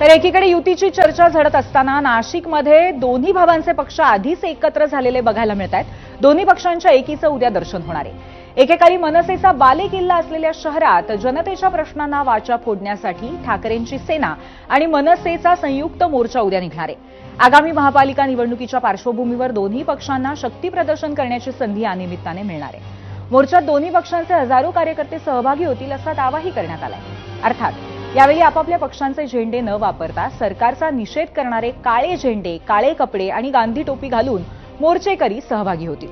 तर एकीकडे युतीची चर्चा झडत असताना नाशिकमध्ये दोन्ही भावांचे पक्ष आधीच एकत्र झालेले बघायला मिळत आहेत. दोन्ही पक्षांच्या एकीचं उद्या दर्शन होणार आहे. एकेकाळी मनसेचा बालेकिल्ला असलेल्या शहरात जनतेच्या प्रश्नांना वाचा फोडण्यासाठी ठाकरेंची सेना आणि मनसेचा संयुक्त मोर्चा उद्या निघणार आहे. आगामी महापालिका निवडणुकीच्या पार्श्वभूमीवर दोन्ही पक्षांना शक्ती प्रदर्शन करण्याची संधी या निमित्ताने मिळणार आहे. मोर्चात दोन्ही पक्षांचे हजारो कार्यकर्ते सहभागी होतील असा दावाही करण्यात आलाय. अर्थात यावेळी आपापल्या पक्षांचे झेंडे न वापरता सरकारचा निषेध करणारे काळे झेंडे काळे कपडे आणि गांधी टोपी घालून मोर्चेकरी सहभागी होतील.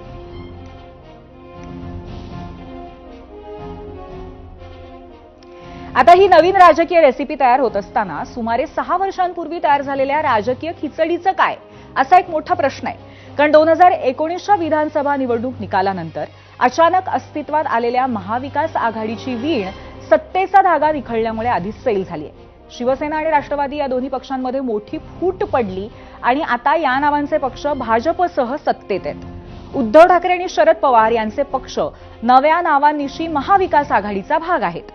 आता ही नवीन राजकीय रेसिपी तयार होत असताना सुमारे सहा वर्षांपूर्वी तयार झालेल्या राजकीय खिचडीचं काय? असा एक मोठा प्रश्न आहे. कारण दोन हजार एकोणीसच्या विधानसभा निवडणूक निकालानंतर अचानक अस्तित्वात आलेल्या महाविकास आघाडीची वीण सत्तेचा धागा निखळल्यामुळे आधीच सैल झाली आहे. शिवसेना आणि राष्ट्रवादी या दोन्ही पक्षांमध्ये मोठी फूट पडली आणि आता या नावांचे पक्ष भाजपसह सत्तेत आहेत. उद्धव ठाकरे आणि शरद पवार यांचे पक्ष नव्या नावांनिशी महाविकास आघाडीचा भाग आहेत.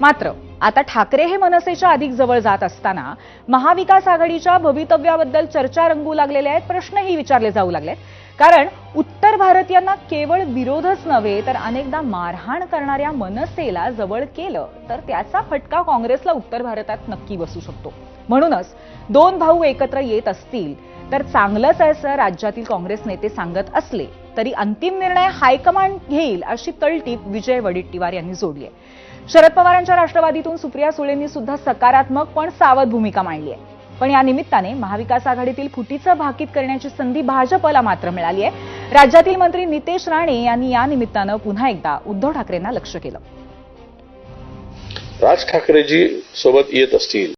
मात्र आता ठाकरे हे मनसेच्या अधिक जवळ जात असताना महाविकास आघाडीच्या भवितव्याबद्दल चर्चा रंगू लागलेल्या आहेत प्रश्नही विचारले जाऊ लागलेत. कारण उत्तर भारतीयांना केवळ विरोधच नव्हे तर अनेकदा मारहाण करणाऱ्या मनसेला जवळ केलं तर त्याचा फटका काँग्रेसला उत्तर भारतात नक्की बसू शकतो. म्हणूनच दोन भाऊ एकत्र येत असतील तर चांगलंच आहे असं राज्यातील काँग्रेस नेते सांगत असले तरी अंतिम निर्णय हायकमांड घेईल अशी तळटीप विजय वडेट्टीवार यांनी जोडली आहे. शरद पवारांच्या राष्ट्रवादीतून सुप्रिया सुळेंनी सुद्धा सकारात्मक पण सावध भूमिका मांडली आहे. पण या निमित्ताने महाविकास आघाडीतील फुटीचं भाकीत करण्याची संधी भाजपला मात्र मिळाली आहे. राज्यातील मंत्री नितेश राणे यांनी या निमित्तानं पुन्हा एकदा उद्धव ठाकरेंना लक्ष केलं. राज ठाकरेजी सोबत येत असतील.